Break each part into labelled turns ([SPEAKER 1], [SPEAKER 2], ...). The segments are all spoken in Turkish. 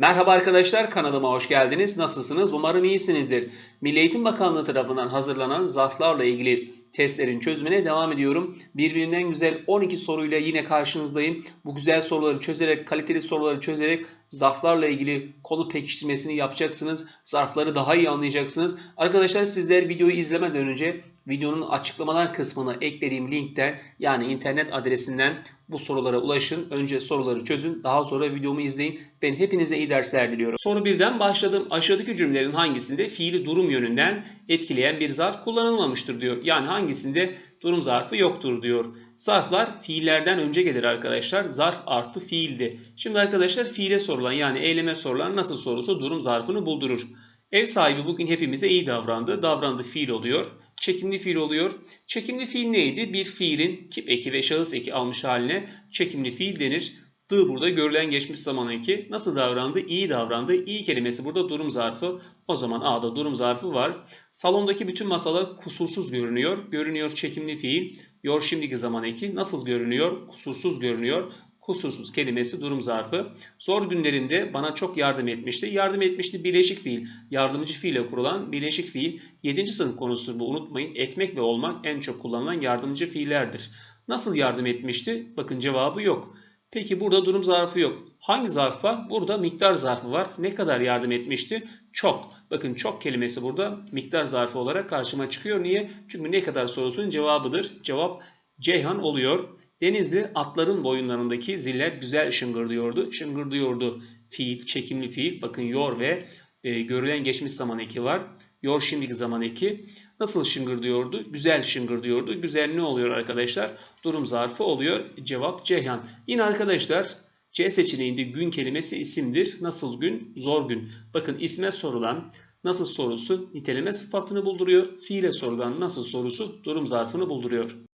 [SPEAKER 1] Merhaba arkadaşlar kanalıma hoş geldiniz. Nasılsınız? Umarım iyisinizdir. Milli Eğitim Bakanlığı tarafından hazırlanan zarflarla ilgili testlerin çözümüne devam ediyorum. Birbirinden güzel 12 soruyla yine karşınızdayım. Bu güzel soruları çözerek, kaliteli soruları çözerek zarflarla ilgili konu pekiştirmesini yapacaksınız. Zarfları daha iyi anlayacaksınız. Arkadaşlar sizler videoyu izlemeden önce videonun açıklamalar kısmına eklediğim linkten yani internet adresinden bu sorulara ulaşın. Önce soruları çözün. Daha sonra videomu izleyin. Ben hepinize iyi dersler diliyorum. Soru birden başladım. Aşağıdaki cümlelerin hangisinde fiili durum yönünden etkileyen bir zarf kullanılmamıştır diyor. Yani hangisinde durum zarfı yoktur diyor. Zarflar fiillerden önce gelir arkadaşlar. Zarf artı fiildi. Şimdi arkadaşlar fiile sorulan yani eyleme sorulan nasıl sorusu durum zarfını buldurur. Ev sahibi bugün hepimize iyi davrandı. Davrandı fiil oluyor. Çekimli fiil oluyor. Çekimli fiil neydi? Bir fiilin kip eki ve şahıs eki almış haline çekimli fiil denir. D burada görülen geçmiş zaman eki. Nasıl davrandı? İyi davrandı. İyi kelimesi burada durum zarfı. O zaman A'da durum zarfı var. Salondaki bütün masalar kusursuz görünüyor. Görünüyor çekimli fiil. Yor şimdiki zaman eki. Nasıl görünüyor? Kusursuz görünüyor. Kusursuz kelimesi durum zarfı. Zor günlerinde bana çok yardım etmişti. Yardım etmişti birleşik fiil. Yardımcı fiile kurulan birleşik fiil. 7. sınıf konusudur bu unutmayın. Etmek ve olmak en çok kullanılan yardımcı fiillerdir. Nasıl yardım etmişti? Bakın cevabı yok. Peki burada durum zarfı yok. Hangi zarf var? Burada miktar zarfı var. Ne kadar yardım etmişti? Çok. Bakın çok kelimesi burada miktar zarfı olarak karşıma çıkıyor. Niye? Çünkü ne kadar sorusunun cevabıdır. Cevap Ceyhan oluyor. Denizli atların boyunlarındaki ziller güzel şıngırdıyordu. Şıngırdıyordu fiil, çekimli fiil. Bakın yor ve e, görülen geçmiş zaman eki var. Yor şimdiki zaman eki. Nasıl şıngırdıyordu? Güzel şıngırdıyordu. Güzel ne oluyor arkadaşlar? Durum zarfı oluyor. Cevap Ceyhan. Yine arkadaşlar C seçeneğinde gün kelimesi isimdir. Nasıl gün? Zor gün. Bakın isme sorulan nasıl sorusu niteleme sıfatını bulduruyor. Fiile sorulan nasıl sorusu durum zarfını bulduruyor.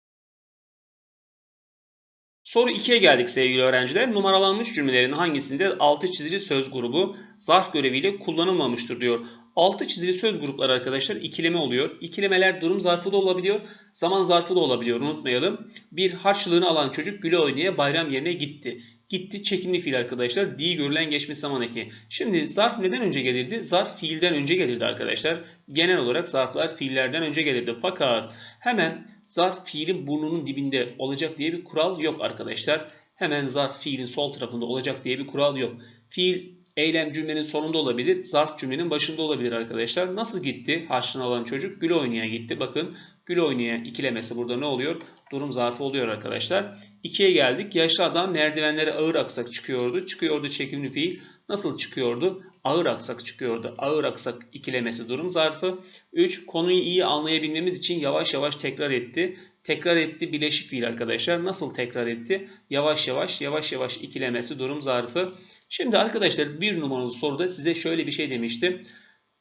[SPEAKER 1] Soru 2'ye geldik sevgili öğrenciler. Numaralanmış cümlelerin hangisinde altı çizili söz grubu zarf göreviyle kullanılmamıştır diyor. Altı çizili söz grupları arkadaşlar ikileme oluyor. İkilemeler durum zarfı da olabiliyor, zaman zarfı da olabiliyor unutmayalım. Bir harçlığını alan çocuk güle oynaya bayram yerine gitti. Gitti çekimli fiil arkadaşlar. Di görülen geçmiş zaman eki. Şimdi zarf neden önce gelirdi? Zarf fiilden önce gelirdi arkadaşlar. Genel olarak zarflar fiillerden önce gelirdi. Fakat hemen zarf fiilin burnunun dibinde olacak diye bir kural yok arkadaşlar. Hemen zarf fiilin sol tarafında olacak diye bir kural yok. Fiil eylem cümlenin sonunda olabilir, zarf cümlenin başında olabilir arkadaşlar. Nasıl gitti? Harçlığını alan çocuk gül oynaya gitti. Bakın gül oynaya ikilemesi burada ne oluyor? Durum zarfı oluyor arkadaşlar. 2'ye geldik. Yaşlı adam merdivenlere ağır aksak çıkıyordu. Çıkıyordu çekimli fiil. Nasıl çıkıyordu? Ağır aksak çıkıyordu. Ağır aksak ikilemesi durum zarfı. 3. Konuyu iyi anlayabilmemiz için yavaş yavaş tekrar etti. Tekrar etti bileşik fiil arkadaşlar. Nasıl tekrar etti? Yavaş yavaş yavaş yavaş ikilemesi durum zarfı. Şimdi arkadaşlar bir numaralı soruda size şöyle bir şey demiştim.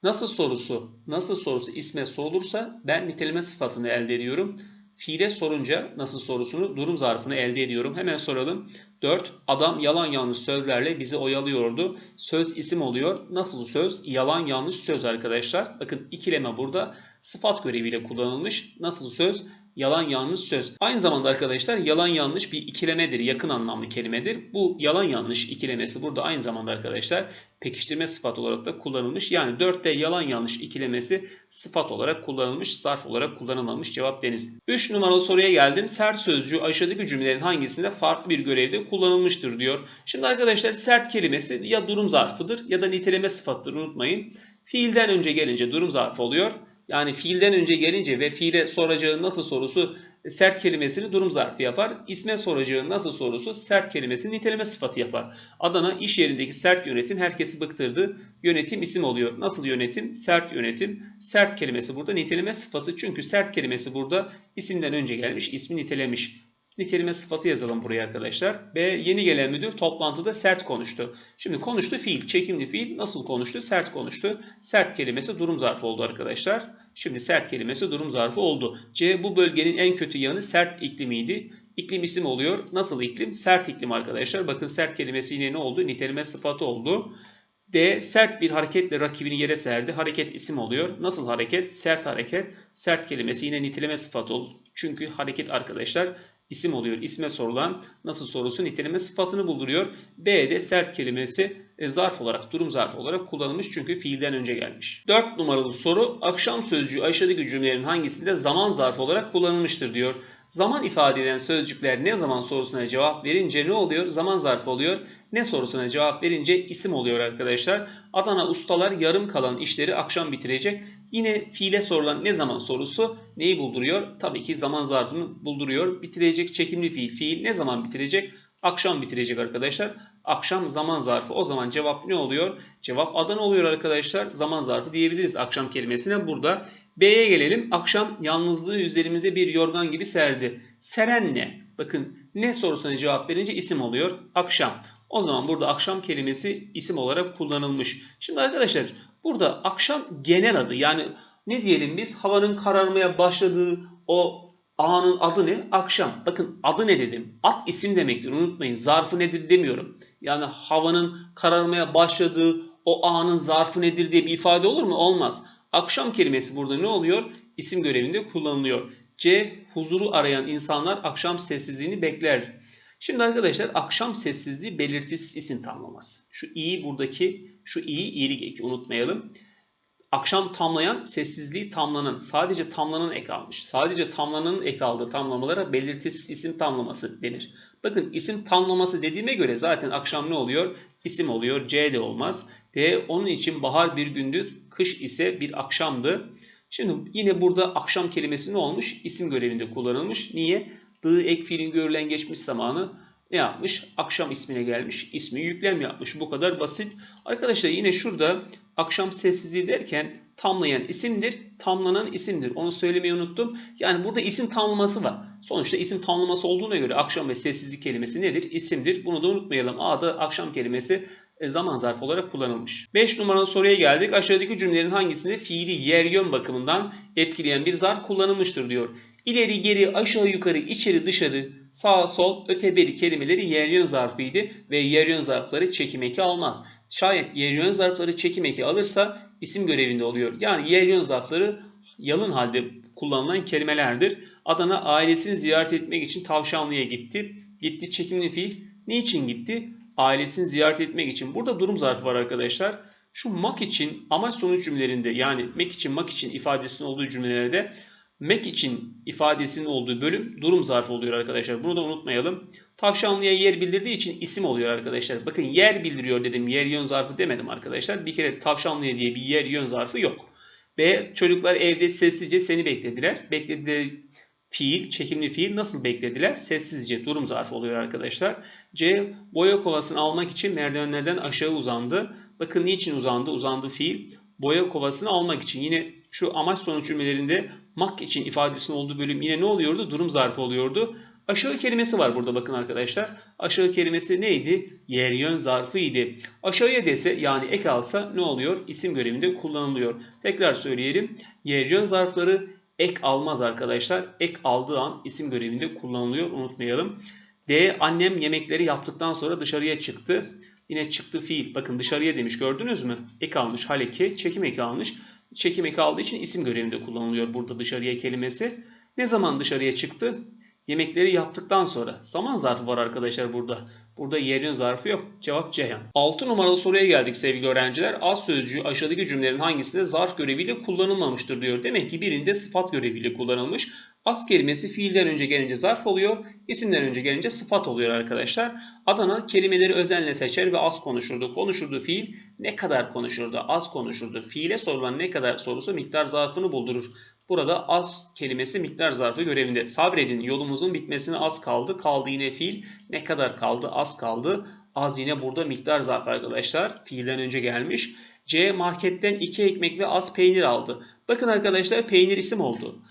[SPEAKER 1] Nasıl sorusu, nasıl sorusu isme sorulursa ben niteleme sıfatını elde ediyorum. Fiile sorunca nasıl sorusunu durum zarfını elde ediyorum. Hemen soralım. 4. Adam yalan yanlış sözlerle bizi oyalıyordu. Söz isim oluyor. Nasıl söz? Yalan yanlış söz arkadaşlar. Bakın ikileme burada sıfat göreviyle kullanılmış. Nasıl söz? Yalan yanlış söz. Aynı zamanda arkadaşlar yalan yanlış bir ikilemedir. Yakın anlamlı kelimedir. Bu yalan yanlış ikilemesi burada aynı zamanda arkadaşlar pekiştirme sıfat olarak da kullanılmış. Yani 4'te yalan yanlış ikilemesi sıfat olarak kullanılmış, zarf olarak kullanılmamış. Cevap deniz. 3 numaralı soruya geldim. Sert sözcüğü aşağıdaki cümlelerin hangisinde farklı bir görevde kullanılmıştır diyor. Şimdi arkadaşlar sert kelimesi ya durum zarfıdır ya da niteleme sıfattır unutmayın. Fiilden önce gelince durum zarfı oluyor. Yani fiilden önce gelince ve fiile soracağı nasıl sorusu sert kelimesini durum zarfı yapar. İsme soracağı nasıl sorusu sert kelimesini niteleme sıfatı yapar. Adana iş yerindeki sert yönetim herkesi bıktırdı. Yönetim isim oluyor. Nasıl yönetim? Sert yönetim. Sert kelimesi burada niteleme sıfatı. Çünkü sert kelimesi burada isimden önce gelmiş, ismi nitelemiş. Niteleme sıfatı yazalım buraya arkadaşlar. Ve yeni gelen müdür toplantıda sert konuştu. Şimdi konuştu fiil, çekimli fiil nasıl konuştu? Sert konuştu. Sert kelimesi durum zarfı oldu arkadaşlar. Şimdi sert kelimesi durum zarfı oldu. C bu bölgenin en kötü yanı sert iklimiydi. İklim isim oluyor. Nasıl iklim? Sert iklim arkadaşlar. Bakın sert kelimesi yine ne oldu? Niteleme sıfatı oldu. D sert bir hareketle rakibini yere serdi. Hareket isim oluyor. Nasıl hareket? Sert hareket. Sert kelimesi yine niteleme sıfatı oldu. Çünkü hareket arkadaşlar isim oluyor. İsme sorulan nasıl sorusu niteleme sıfatını bulduruyor. B'de sert kelimesi e, zarf olarak, durum zarfı olarak kullanılmış çünkü fiilden önce gelmiş. 4 numaralı soru akşam sözcüğü aşağıdaki cümlelerin hangisinde zaman zarfı olarak kullanılmıştır diyor. Zaman ifade eden sözcükler ne zaman sorusuna cevap verince ne oluyor? Zaman zarfı oluyor. Ne sorusuna cevap verince isim oluyor arkadaşlar. Adana ustalar yarım kalan işleri akşam bitirecek. Yine fiile sorulan ne zaman sorusu neyi bulduruyor? Tabii ki zaman zarfını bulduruyor. Bitirecek çekimli fiil. Fiil ne zaman bitirecek? Akşam bitirecek arkadaşlar. Akşam zaman zarfı. O zaman cevap ne oluyor? Cevap Adana oluyor arkadaşlar. Zaman zarfı diyebiliriz akşam kelimesine burada. B'ye gelelim. Akşam yalnızlığı üzerimize bir yorgan gibi serdi. Seren ne? Bakın ne sorusuna cevap verince isim oluyor. Akşam. O zaman burada akşam kelimesi isim olarak kullanılmış. Şimdi arkadaşlar burada akşam genel adı yani ne diyelim biz havanın kararmaya başladığı o anın adı ne? Akşam. Bakın adı ne dedim? Ad isim demektir unutmayın. Zarfı nedir demiyorum. Yani havanın kararmaya başladığı o anın zarfı nedir diye bir ifade olur mu? Olmaz. Akşam kelimesi burada ne oluyor? İsim görevinde kullanılıyor. C. Huzuru arayan insanlar akşam sessizliğini bekler. Şimdi arkadaşlar akşam sessizliği belirtisiz isim tamlaması. Şu i buradaki şu i iyilik eki unutmayalım. Akşam tamlayan sessizliği tamlanan sadece tamlanan ek almış. Sadece tamlananın ek aldığı tamlamalara belirtisiz isim tamlaması denir. Bakın isim tamlaması dediğime göre zaten akşam ne oluyor? İsim oluyor. C de olmaz. D onun için bahar bir gündüz, kış ise bir akşamdı. Şimdi yine burada akşam kelimesi ne olmuş? İsim görevinde kullanılmış. Niye? Dı ek fiilin görülen geçmiş zamanı ne yapmış? Akşam ismine gelmiş. İsmi yüklem yapmış. Bu kadar basit. Arkadaşlar yine şurada akşam sessizliği derken tamlayan isimdir, tamlanan isimdir. Onu söylemeyi unuttum. Yani burada isim tamlaması var. Sonuçta isim tamlaması olduğuna göre akşam ve sessizlik kelimesi nedir? İsimdir. Bunu da unutmayalım. A'da akşam kelimesi e, zaman zarfı olarak kullanılmış. 5 numaralı soruya geldik. Aşağıdaki cümlelerin hangisinde fiili yer yön bakımından etkileyen bir zarf kullanılmıştır diyor. İleri geri aşağı yukarı içeri dışarı sağ sol öte beri kelimeleri yer yön zarfıydı ve yer yön zarfları çekim eki almaz. Şayet yer yön zarfları çekim eki alırsa isim görevinde oluyor. Yani yer yön zarfları yalın halde kullanılan kelimelerdir. Adana ailesini ziyaret etmek için Tavşanlı'ya gitti. Gitti çekimli fiil. Niçin gitti? Ailesini ziyaret etmek için. Burada durum zarfı var arkadaşlar. Şu mak için amaç sonuç cümlelerinde yani mek için mak için ifadesinin olduğu cümlelerde mek için ifadesinin olduğu bölüm durum zarfı oluyor arkadaşlar. Bunu da unutmayalım. Tavşanlıya yer bildirdiği için isim oluyor arkadaşlar. Bakın yer bildiriyor dedim. Yer yön zarfı demedim arkadaşlar. Bir kere tavşanlıya diye bir yer yön zarfı yok. B. Çocuklar evde sessizce seni beklediler. Beklediler fiil, çekimli fiil nasıl beklediler? Sessizce durum zarfı oluyor arkadaşlar. C. Boya kovasını almak için merdivenlerden aşağı uzandı. Bakın niçin uzandı? Uzandı fiil. Boya kovasını almak için. Yine şu amaç sonuç cümlelerinde mak için ifadesinin olduğu bölüm yine ne oluyordu? Durum zarfı oluyordu. Aşağı kelimesi var burada bakın arkadaşlar. Aşağı kelimesi neydi? Yer yön zarfıydı. Aşağıya dese yani ek alsa ne oluyor? İsim görevinde kullanılıyor. Tekrar söyleyelim. Yer yön zarfları ek almaz arkadaşlar. Ek aldığı an isim görevinde kullanılıyor. Unutmayalım. D. Annem yemekleri yaptıktan sonra dışarıya çıktı. Yine çıktı fiil. Bakın dışarıya demiş gördünüz mü? Ek almış haleki. Çekim eki almış. Çekim eki için isim görevinde kullanılıyor burada dışarıya kelimesi. Ne zaman dışarıya çıktı? Yemekleri yaptıktan sonra. Zaman zarfı var arkadaşlar burada. Burada yerin zarfı yok. Cevap Ceyhan. 6 numaralı soruya geldik sevgili öğrenciler. Az sözcüğü aşağıdaki cümlelerin hangisinde zarf göreviyle kullanılmamıştır diyor. Demek ki birinde sıfat göreviyle kullanılmış. Az kelimesi fiilden önce gelince zarf oluyor. isimden önce gelince sıfat oluyor arkadaşlar. Adana kelimeleri özenle seçer ve az konuşurdu. Konuşurdu fiil ne kadar konuşurdu? Az konuşurdu. Fiile sorulan ne kadar sorusu miktar zarfını buldurur. Burada az kelimesi miktar zarfı görevinde. Sabredin yolumuzun bitmesine az kaldı. Kaldı yine fiil. Ne kadar kaldı? Az kaldı. Az yine burada miktar zarfı arkadaşlar. Fiilden önce gelmiş. C marketten 2 ekmek ve az peynir aldı. Bakın arkadaşlar peynir isim oldu.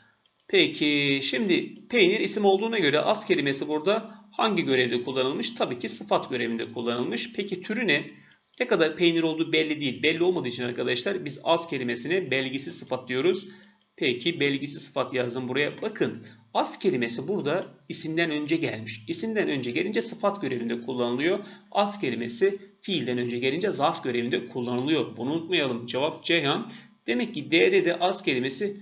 [SPEAKER 1] Peki şimdi peynir isim olduğuna göre az kelimesi burada hangi görevde kullanılmış? Tabii ki sıfat görevinde kullanılmış. Peki türü ne? Ne kadar peynir olduğu belli değil. Belli olmadığı için arkadaşlar biz az kelimesine belgisiz sıfat diyoruz. Peki belgisiz sıfat yazdım buraya. Bakın az kelimesi burada isimden önce gelmiş. İsimden önce gelince sıfat görevinde kullanılıyor. Az kelimesi fiilden önce gelince zarf görevinde kullanılıyor. Bunu unutmayalım. Cevap Ceyhan. Demek ki D'de de az kelimesi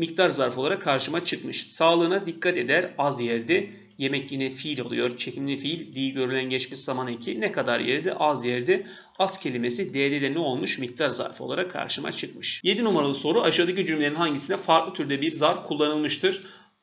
[SPEAKER 1] miktar zarf olarak karşıma çıkmış. Sağlığına dikkat eder az yerde. Yemek yine fiil oluyor. Çekimli fiil. Di görülen geçmiş zaman eki. Ne kadar yerdi? Az yerdi. Az kelimesi D'de de ne olmuş? Miktar zarfı olarak karşıma çıkmış. 7 numaralı soru aşağıdaki cümlelerin hangisinde farklı türde bir zarf kullanılmıştır?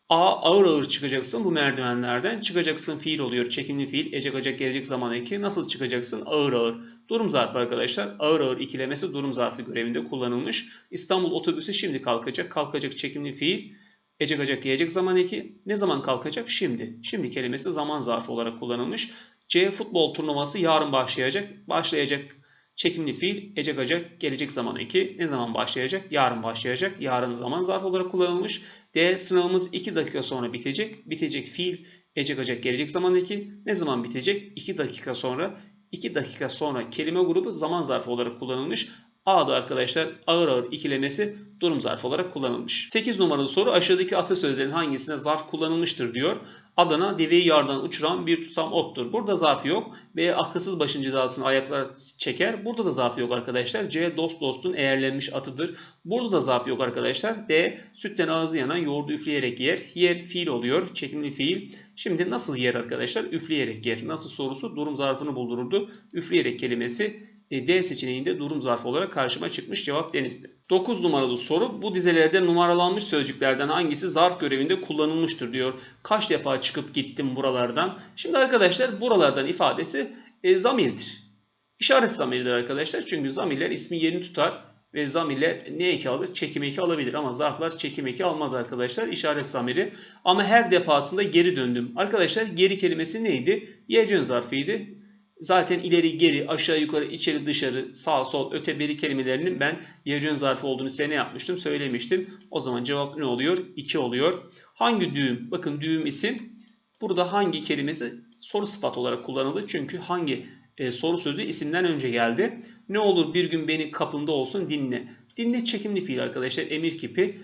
[SPEAKER 1] A. Ağır ağır çıkacaksın bu merdivenlerden. Çıkacaksın fiil oluyor. Çekimli fiil. Ecek gelecek zaman eki. Nasıl çıkacaksın? Ağır ağır. Durum zarfı arkadaşlar. Ağır ağır ikilemesi durum zarfı görevinde kullanılmış. İstanbul otobüsü şimdi kalkacak. Kalkacak çekimli fiil. Ecek gelecek zaman eki. Ne zaman kalkacak? Şimdi. Şimdi kelimesi zaman zarfı olarak kullanılmış. C. Futbol turnuvası yarın başlayacak. Başlayacak çekimli fiil. Acak gelecek zaman eki. Ne zaman başlayacak? Yarın başlayacak. Yarın zaman zarfı olarak kullanılmış. D. Sınavımız 2 dakika sonra bitecek. Bitecek fiil. Acak gelecek zaman eki. Ne zaman bitecek? 2 dakika sonra. 2 dakika sonra kelime grubu zaman zarfı olarak kullanılmış. A'da arkadaşlar ağır ağır ikilemesi durum zarfı olarak kullanılmış. 8 numaralı soru aşağıdaki atasözlerin hangisinde zarf kullanılmıştır diyor. Adana deveyi yardan uçuran bir tutam ottur. Burada zarfı yok. B akılsız başın cezasını ayaklar çeker. Burada da zarfı yok arkadaşlar. C dost dostun eğerlenmiş atıdır. Burada da zarfı yok arkadaşlar. D sütten ağzı yanan yoğurdu üfleyerek yer. Yer fiil oluyor. Çekimli fiil. Şimdi nasıl yer arkadaşlar? Üfleyerek yer. Nasıl sorusu durum zarfını buldururdu. Üfleyerek kelimesi D seçeneğinde durum zarfı olarak karşıma çıkmış cevap denizli. 9 numaralı soru bu dizelerde numaralanmış sözcüklerden hangisi zarf görevinde kullanılmıştır diyor. Kaç defa çıkıp gittim buralardan. Şimdi arkadaşlar buralardan ifadesi e, zamirdir. İşaret zamiridir arkadaşlar. Çünkü zamirler ismi yerini tutar ve zamirler ne eki alır? Çekim eki alabilir ama zarflar çekim eki almaz arkadaşlar. İşaret zamiri. Ama her defasında geri döndüm. Arkadaşlar geri kelimesi neydi? Yecün zarfıydı. Zaten ileri geri aşağı yukarı içeri dışarı sağ sol öte beri kelimelerinin ben yercön zarfı olduğunu size ne yapmıştım söylemiştim. O zaman cevap ne oluyor? 2 oluyor. Hangi düğüm? Bakın düğüm isim. Burada hangi kelimesi soru sıfat olarak kullanıldı? Çünkü hangi e, soru sözü isimden önce geldi. Ne olur bir gün beni kapında olsun dinle. Dinle çekimli fiil arkadaşlar emir kipi.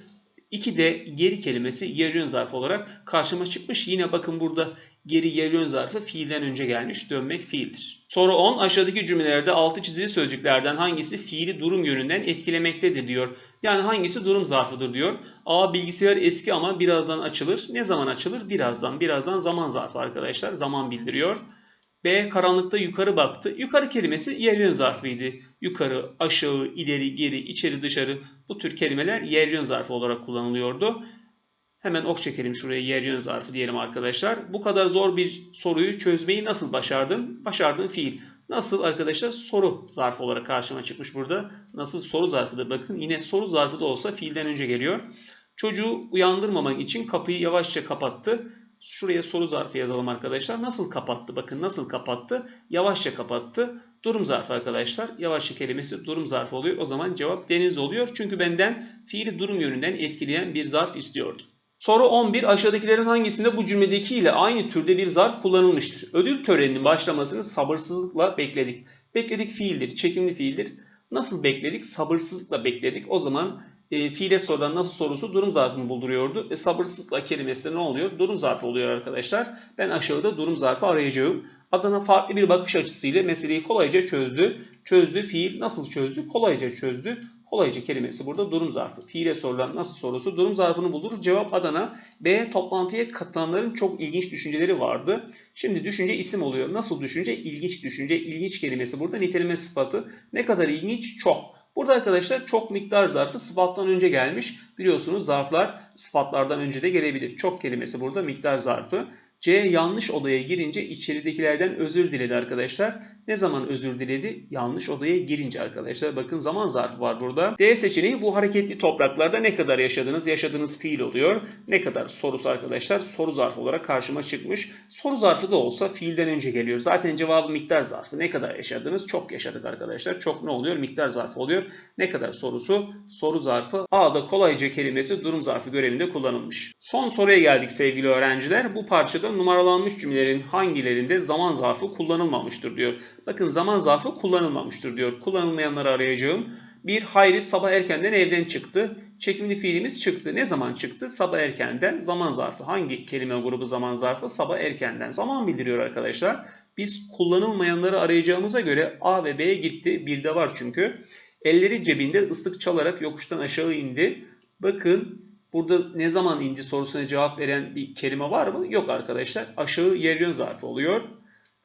[SPEAKER 1] 2 de geri kelimesi yer yön zarfı olarak karşıma çıkmış. Yine bakın burada geri yön zarfı fiilden önce gelmiş. Dönmek fiildir. Soru 10. Aşağıdaki cümlelerde altı çizili sözcüklerden hangisi fiili durum yönünden etkilemektedir diyor. Yani hangisi durum zarfıdır diyor. A. Bilgisayar eski ama birazdan açılır. Ne zaman açılır? Birazdan. Birazdan zaman zarfı arkadaşlar. Zaman bildiriyor. B. Karanlıkta yukarı baktı. Yukarı kelimesi yer yön zarfıydı. Yukarı, aşağı, ileri, geri, içeri, dışarı bu tür kelimeler yer yön zarfı olarak kullanılıyordu. Hemen ok çekelim şuraya yer yön zarfı diyelim arkadaşlar. Bu kadar zor bir soruyu çözmeyi nasıl başardın? Başardığın fiil. Nasıl arkadaşlar? Soru zarfı olarak karşıma çıkmış burada. Nasıl soru zarfıdır? Bakın yine soru zarfı da olsa fiilden önce geliyor. Çocuğu uyandırmamak için kapıyı yavaşça kapattı. Şuraya soru zarfı yazalım arkadaşlar. Nasıl kapattı? Bakın nasıl kapattı? Yavaşça kapattı. Durum zarfı arkadaşlar. Yavaşça kelimesi durum zarfı oluyor. O zaman cevap deniz oluyor. Çünkü benden fiili durum yönünden etkileyen bir zarf istiyordu. Soru 11. Aşağıdakilerin hangisinde bu cümledeki ile aynı türde bir zarf kullanılmıştır? Ödül töreninin başlamasını sabırsızlıkla bekledik. Bekledik fiildir, çekimli fiildir. Nasıl bekledik? Sabırsızlıkla bekledik. O zaman e, fiile sorulan nasıl sorusu durum zarfını bulduruyordu. E, sabırsızlıkla kelimesi ne oluyor? Durum zarfı oluyor arkadaşlar. Ben aşağıda durum zarfı arayacağım. Adana farklı bir bakış açısıyla meseleyi kolayca çözdü. Çözdü fiil nasıl çözdü? Kolayca çözdü. Kolayca kelimesi burada durum zarfı. Fiile sorulan nasıl sorusu durum zarfını bulur. Cevap Adana. B. Toplantıya katılanların çok ilginç düşünceleri vardı. Şimdi düşünce isim oluyor. Nasıl düşünce? İlginç düşünce. İlginç kelimesi burada niteleme sıfatı. Ne kadar ilginç? Çok. Burada arkadaşlar çok miktar zarfı sıfattan önce gelmiş. Biliyorsunuz zarflar sıfatlardan önce de gelebilir. Çok kelimesi burada miktar zarfı. C yanlış odaya girince içeridekilerden özür diledi arkadaşlar. Ne zaman özür diledi? Yanlış odaya girince arkadaşlar. Bakın zaman zarfı var burada. D seçeneği bu hareketli topraklarda ne kadar yaşadınız? Yaşadığınız fiil oluyor. Ne kadar sorusu arkadaşlar soru zarfı olarak karşıma çıkmış. Soru zarfı da olsa fiilden önce geliyor. Zaten cevabı miktar zarfı. Ne kadar yaşadınız? Çok yaşadık arkadaşlar. Çok ne oluyor? Miktar zarfı oluyor. Ne kadar sorusu? Soru zarfı. A'da kolayca kelimesi durum zarfı görevinde kullanılmış. Son soruya geldik sevgili öğrenciler. Bu parçada numaralanmış cümlelerin hangilerinde zaman zarfı kullanılmamıştır diyor. Bakın zaman zarfı kullanılmamıştır diyor. Kullanılmayanları arayacağım. Bir Hayri sabah erkenden evden çıktı. Çekimli fiilimiz çıktı. Ne zaman çıktı? Sabah erkenden zaman zarfı. Hangi kelime grubu zaman zarfı? Sabah erkenden. Zaman bildiriyor arkadaşlar. Biz kullanılmayanları arayacağımıza göre A ve B'ye gitti. Bir de var çünkü. Elleri cebinde ıslık çalarak yokuştan aşağı indi. Bakın Burada ne zaman indi sorusuna cevap veren bir kelime var mı? Yok arkadaşlar. Aşağı yer yön zarfı oluyor.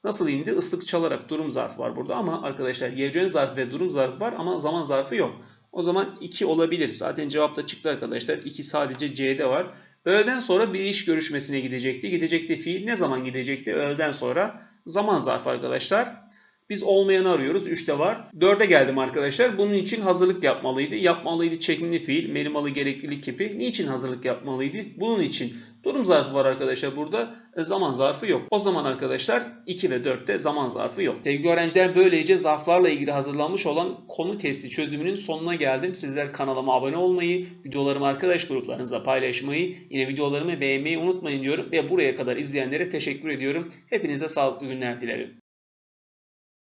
[SPEAKER 1] Nasıl indi? Islık çalarak durum zarfı var burada ama arkadaşlar yer yön zarfı ve durum zarfı var ama zaman zarfı yok. O zaman 2 olabilir. Zaten cevapta çıktı arkadaşlar. 2 sadece C'de var. Öğleden sonra bir iş görüşmesine gidecekti. Gidecekti fiil ne zaman gidecekti? Öğleden sonra zaman zarfı arkadaşlar. Biz olmayanı arıyoruz. 3'te var. 4'e geldim arkadaşlar. Bunun için hazırlık yapmalıydı. Yapmalıydı çekimli fiil, melimalı gereklilik kipi. Niçin hazırlık yapmalıydı? Bunun için. Durum zarfı var arkadaşlar burada. E, zaman zarfı yok. O zaman arkadaşlar 2 ve 4'te zaman zarfı yok. Sevgili öğrenciler böylece zarflarla ilgili hazırlanmış olan konu testi çözümünün sonuna geldim. Sizler kanalıma abone olmayı, videolarımı arkadaş gruplarınızla paylaşmayı, yine videolarımı beğenmeyi unutmayın diyorum. Ve buraya kadar izleyenlere teşekkür ediyorum. Hepinize sağlıklı günler dilerim.